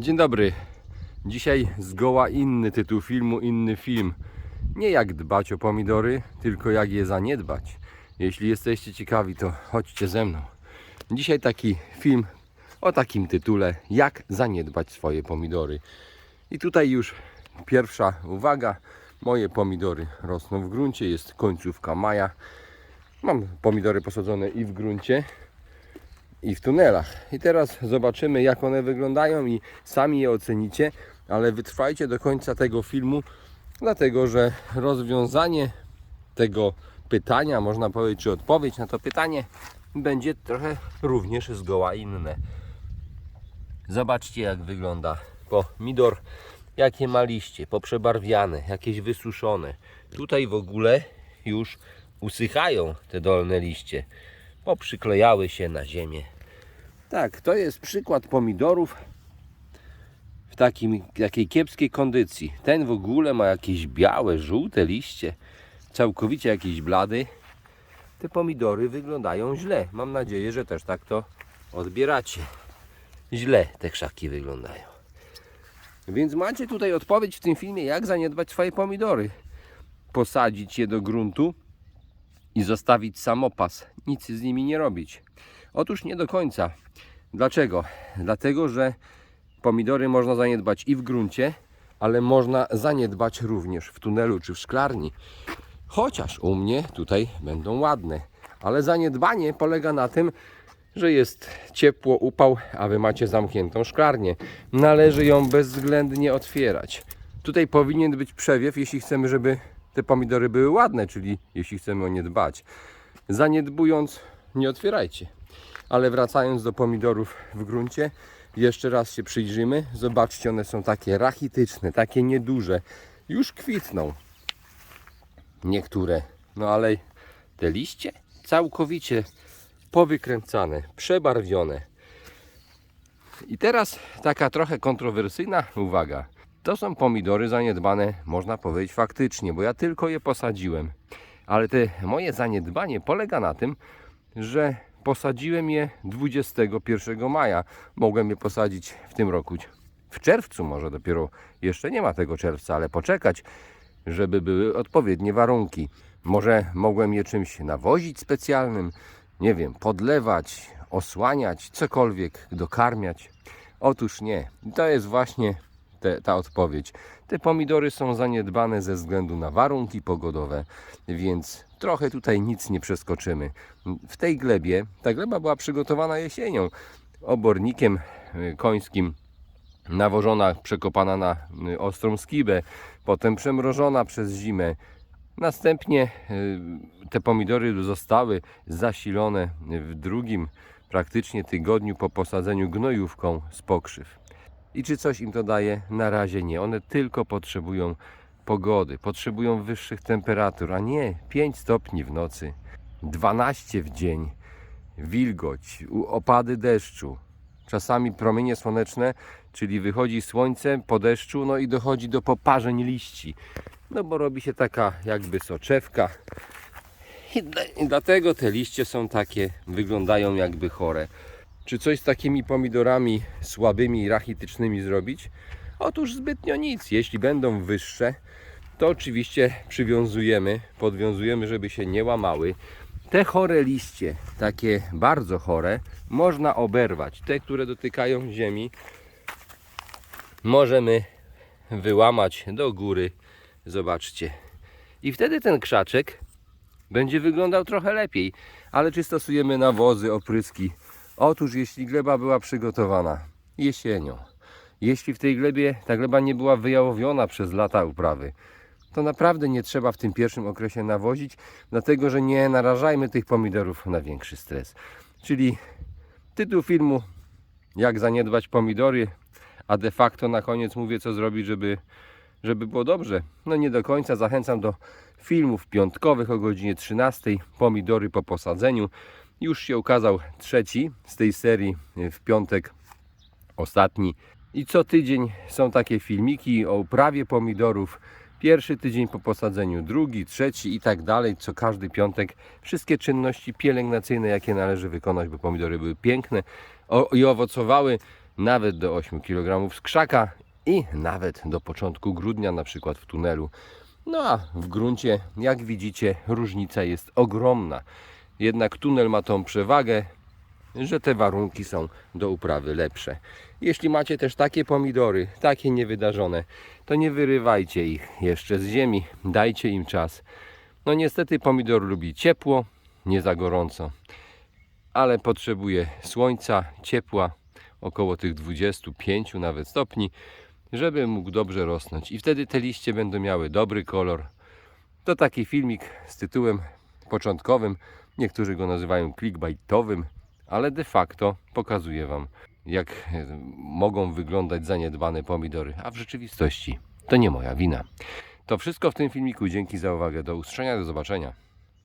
Dzień dobry. Dzisiaj zgoła inny tytuł filmu, inny film. Nie jak dbać o pomidory, tylko jak je zaniedbać. Jeśli jesteście ciekawi, to chodźcie ze mną. Dzisiaj taki film o takim tytule: Jak zaniedbać swoje pomidory. I tutaj już pierwsza uwaga. Moje pomidory rosną w gruncie, jest końcówka maja. Mam pomidory posadzone i w gruncie, i w tunelach. I teraz zobaczymy, jak one wyglądają i sami je ocenicie, ale wytrwajcie do końca tego filmu, dlatego że rozwiązanie tego pytania, można powiedzieć, czy odpowiedź na to pytanie, będzie trochę również zgoła inne. Zobaczcie, jak wygląda pomidor, jakie ma liście, poprzebarwiane, jakieś wysuszone. Tutaj w ogóle już usychają te dolne liście poprzyklejały się na ziemię. Tak, to jest przykład pomidorów w takim, takiej kiepskiej kondycji. Ten w ogóle ma jakieś białe, żółte liście, całkowicie jakiś blady. Te pomidory wyglądają źle. Mam nadzieję, że też tak to odbieracie. Źle te krzaki wyglądają. Więc macie tutaj odpowiedź w tym filmie, jak zaniedbać swoje pomidory. Posadzić je do gruntu, i zostawić samopas, nic z nimi nie robić. Otóż nie do końca. Dlaczego? Dlatego, że pomidory można zaniedbać i w gruncie, ale można zaniedbać również w tunelu czy w szklarni. Chociaż u mnie tutaj będą ładne. Ale zaniedbanie polega na tym, że jest ciepło, upał, a wy macie zamkniętą szklarnię. Należy ją bezwzględnie otwierać. Tutaj powinien być przewiew, jeśli chcemy, żeby te pomidory były ładne, czyli jeśli chcemy o nie dbać. Zaniedbując, nie otwierajcie. Ale wracając do pomidorów w gruncie, jeszcze raz się przyjrzymy. Zobaczcie, one są takie rachityczne, takie nieduże. Już kwitną. Niektóre. No ale te liście całkowicie powykręcane, przebarwione. I teraz taka trochę kontrowersyjna uwaga. To są pomidory zaniedbane, można powiedzieć faktycznie, bo ja tylko je posadziłem. Ale te moje zaniedbanie polega na tym, że posadziłem je 21 maja. Mogłem je posadzić w tym roku w czerwcu, może dopiero jeszcze nie ma tego czerwca, ale poczekać, żeby były odpowiednie warunki. Może mogłem je czymś nawozić specjalnym, nie wiem, podlewać, osłaniać, cokolwiek, dokarmiać. Otóż nie. To jest właśnie te, ta odpowiedź. Te pomidory są zaniedbane ze względu na warunki pogodowe, więc trochę tutaj nic nie przeskoczymy. W tej glebie, ta gleba była przygotowana jesienią, obornikiem y, końskim, nawożona, przekopana na y, ostrą skibę, potem przemrożona przez zimę. Następnie y, te pomidory zostały zasilone w drugim praktycznie tygodniu po posadzeniu gnojówką z pokrzyw. I czy coś im to daje? Na razie nie. One tylko potrzebują pogody, potrzebują wyższych temperatur, a nie 5 stopni w nocy, 12 w dzień, wilgoć, opady deszczu, czasami promienie słoneczne, czyli wychodzi słońce po deszczu, no i dochodzi do poparzeń liści. No bo robi się taka jakby soczewka. I dlatego te liście są takie, wyglądają jakby chore. Czy coś z takimi pomidorami słabymi i rachitycznymi zrobić? Otóż zbytnio nic. Jeśli będą wyższe, to oczywiście przywiązujemy, podwiązujemy, żeby się nie łamały. Te chore liście, takie bardzo chore, można oberwać. Te, które dotykają ziemi, możemy wyłamać do góry. Zobaczcie. I wtedy ten krzaczek będzie wyglądał trochę lepiej. Ale czy stosujemy nawozy, opryski? Otóż jeśli gleba była przygotowana jesienią, jeśli w tej glebie ta gleba nie była wyjałowiona przez lata uprawy, to naprawdę nie trzeba w tym pierwszym okresie nawozić, dlatego że nie narażajmy tych pomidorów na większy stres. Czyli tytuł filmu Jak zaniedbać pomidory, a de facto na koniec mówię co zrobić, żeby, żeby było dobrze. No nie do końca zachęcam do filmów piątkowych o godzinie 13, pomidory po posadzeniu. Już się ukazał trzeci z tej serii w piątek, ostatni. I co tydzień są takie filmiki o uprawie pomidorów. Pierwszy tydzień po posadzeniu, drugi, trzeci i tak dalej, co każdy piątek. Wszystkie czynności pielęgnacyjne, jakie należy wykonać, by pomidory były piękne i owocowały nawet do 8 kg z krzaka i nawet do początku grudnia, na przykład w tunelu. No a w gruncie, jak widzicie, różnica jest ogromna. Jednak tunel ma tą przewagę, że te warunki są do uprawy lepsze. Jeśli macie też takie pomidory, takie niewydarzone, to nie wyrywajcie ich jeszcze z ziemi, dajcie im czas. No niestety pomidor lubi ciepło, nie za gorąco, ale potrzebuje słońca, ciepła, około tych 25 nawet stopni, żeby mógł dobrze rosnąć. I wtedy te liście będą miały dobry kolor. To taki filmik z tytułem początkowym. Niektórzy go nazywają clickbaitowym, ale de facto pokazuje Wam, jak e, mogą wyglądać zaniedbane pomidory, a w rzeczywistości to nie moja wina. To wszystko w tym filmiku. Dzięki za uwagę. Do usłyszenia, do zobaczenia.